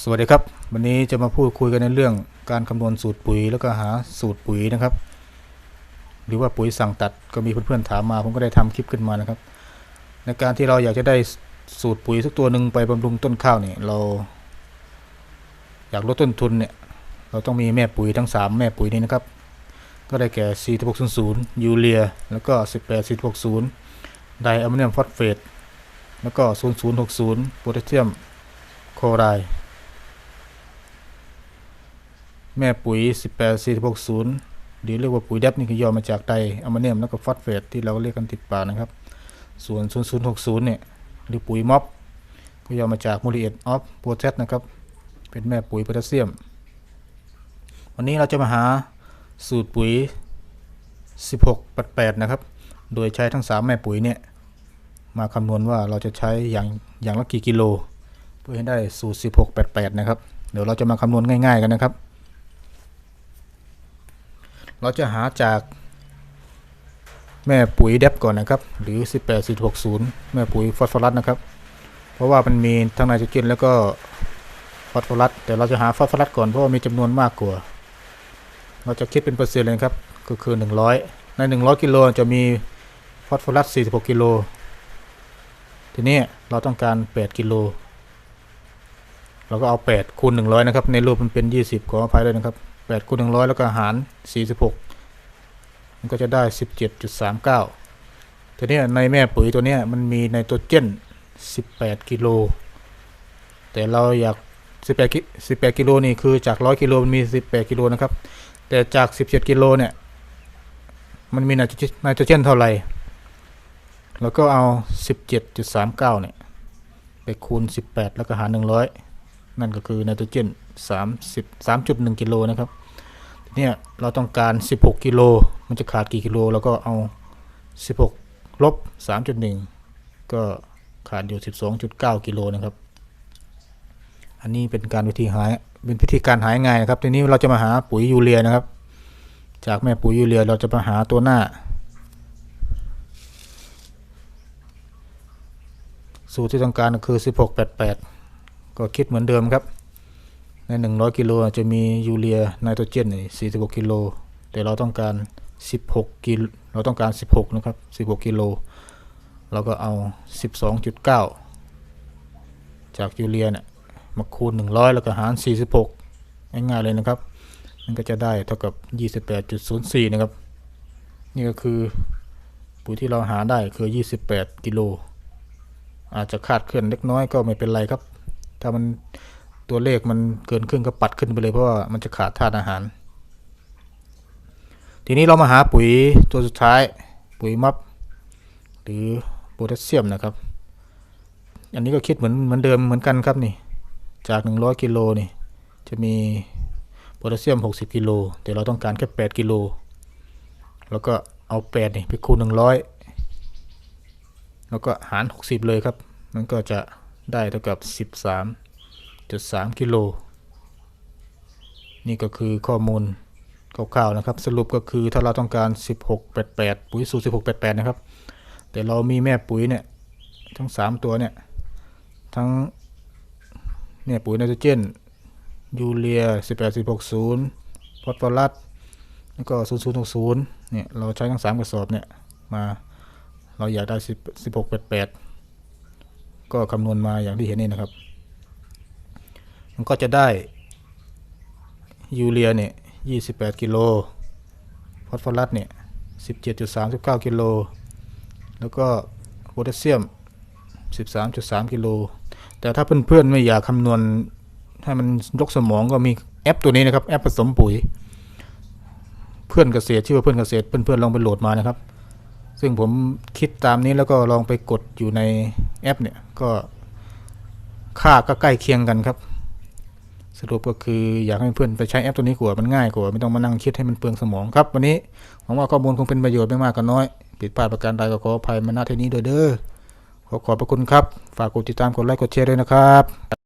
สวัสดีครับ วันนี้จะมาพูดคุยกันในเรื่องการคำนวณสูตรปุ๋ยแล้วก็หาสูตรปุ๋ยนะครับ หรือว่าปุ๋ยสั่งตัดก็มีเพื่อนๆถามมา ผมก็ได้ทำคลิปขึ้นมานะครับ ในการที่เราอยากจะได้สูตรปุ๋ยสักตัวหนึ่งไปบำรุงต้นข้าวเนี่ยเรา อยากลดต้นทุนเนี่ยเราต้องมีแม่ปุ๋ยทั้ง 3 แม่ปุ๋ยนี้นะครับ ก็ได้แก่4600ยูเรีย แล้วก็18460ไดอะมโมเนียมฟอสเฟตแล้วก็ 0060โพแทสเซียมโคไรด์ แม่ปุ๋ย 18460 หรือเรียกว่าปุ๋ยแดบนี่คือย่อมาจากไดอะมโมเนียมแล้วก็ฟอสเฟตที่เราเรียกกันติดปากนะครับ ส่วน 0060 เนี่ย หรือปุ๋ยม็อบก็ย่อมาจาก m o l i a t of Potash นะครับ เป็นแม่ปุ๋ยโพแทสเซียม วันนี้เราจะมาหาสูตรปุ๋ย 1688 นะครับ โดยใช้ทั้ง 3 แม่ปุ๋ยเนี่ย มาคำนวณว่าเราจะใช้อย่างอย่างละกี่กิโล เพื่อให้ได้สูตร 1688 นะครับ เดี๋ยวเราจะมาคำนวณง่าย ๆ กันนะครับ เราจะหาจากแม่ปุ๋ยเดบก่อนนะครับ หรือ 18460 แม่ปุ๋ยฟอสฟอรัสนะครับ เพราะว่ามันมีทั้งไนโตรเจนแล้วก็ฟอสฟอรัสแต่เราจะหาฟอสฟอรัสก่อนเพราะว่ามีจำนวนมากกว่า เราจะคิดเป็นเปอร์เซ็นต์เลยครับ ก็คือ 100 ใน 100 กิโลจะมีฟอสฟอรัส 46 กิโล ทีนี้เราต้องการ 8 กิโล เราก็เอา 8 คูณ 100 นะครับ ในรูปมันเป็น 20 ขออภัยด้วยนะครับ 8คูณ100 แล้วก็หาร 46 มันก็จะได้ 17.39ทีนี้ในแม่ปุ๋ยตัวเนี้ยมันมีไนโตรเจน 18 กิโล แต่เราอยาก 18กิ18 กิโลนี่คือจาก 100 กิโลมันมี 18 กิโลนะครับ แต่จาก 17 กิโลเนี่ย มันมีไนโตรเจนไนโตรเจนเท่าไหร่ แล้วก็เอา 17.39 เนี่ย ไปคูณ 18 แล้วก็หาร 100 นั่นก็คือไนโตรเจน30 3.1กิโลนะครับเนี่ยเราต้องการ 16 กิโล มันจะขาดกี่กิโลแล้วก็เอา 16 ลบ 3.1 ก็ขาดอยู่ 12.9 กิโลนะครับ อันนี้เป็นการวิธีหาย เป็นวิธีการหายง่ายนะครับ ทีนี้เราจะมาหาปุ๋ยยูเรียนะครับ จากแม่ปุ๋ยยูเรียเราจะมาหาตัวหน้า สูตรที่ต้องการก็คือ 1688 ก็คิดเหมือนเดิมครับ ใน 100 กิโลจะมียูเรียไนโตรเจนนี่46 กิโล แต่เราต้องการ 16 กิโล เราต้องการ 16 นะครับ 16 กิโล เราก็เอา 12.9 จากยูเรียเนี่ยมาคูณ 100 แล้วก็หาร 46 ง่ายๆเลยนะครับ มันก็จะได้เท่ากับ 28.04 นะครับ นี่ก็คือปุ๋ยที่เราหาได้คือ 28 กิโล อาจจะคาดเคลื่อนเล็กน้อยก็ไม่เป็นไรครับ ถ้ามันตัวเลขมันเกินครึ่งก็ปัดขึ้นไปเลยเพราะว่ามันจะขาดธาตุอาหาร ทีนี้เรามาหาปุ๋ยตัวสุดท้ายปุ๋ยมับหรือโพแทสเซียมนะครับ อันนี้ก็คิดเหมือนเหมือนเดิมเหมือนกันครับนี่ จาก 100กิโลนี่จะมีโพแทสเซียม 60กิโลแต่เราต้องการแค่ 8กิโลแล้วก็เอา 8 นี่ไปคูณ 100 แล้วก็หาร 60 เลยครับ มันก็จะ ได้เท่ากับ 13.3 กิโล นี่ก็คือข้อมูลคร่าวๆนะครับ สรุปก็คือถ้าเราต้องการ 1688 ปุ๋ยสูตร 1688 นะครับ แต่เรามีแม่ปุ๋ยเนี่ยทั้ง 3 ตัวเนี่ยทั้งเนี่ยปุ๋ยไนโตรเจน ยูเรีย 18460 ฟอสฟอรัสแล้วก็ 0060 เนี่ยเราใช้ทั้ง 3 กระสอบเนี่ยมาเราอยากได้ 10 1688 ก็คำนวณมาอย่างที่เห็นนี่นะครับ มันก็จะได้ยูเรียเนี่ย28 กิโลฟอสฟอรัสเนี่ย17.39 กิโล แล้วก็โพแทสเซียม 13.3 กิโล แต่ถ้าเพื่อนๆไม่อยากคำนวณให้มันยกสมองก็มีแอปตัวนี้นะครับ แอปผสมปุ๋ย เพื่อนเกษตรชื่อว่าเพื่อนเกษตรเพื่อนๆลองไปโหลดมานะครับ ซึ่งผมคิดตามนี้แล้วก็ลองไปกดอยู่ในแอปเนี่ยก็ค่าก็ใกล้เคียงกันครับ สรุปก็คืออยากให้เพื่อนไปใช้แอปตัวนี้กว่ามันง่ายกว่า ไม่ต้องมานั่งคิดให้มันเปลืองสมองครับ วันนี้หวังว่าข้อมูลคงเป็นประโยชน์ไม่มากก็น้อย ผิดพลาดประการใดก็ขออภัยมาณที่นี้โดยเด้อขอขอบพระคุณครับ ฝากกดติดตามกดไลค์กดแชร์ด้วยนะครับ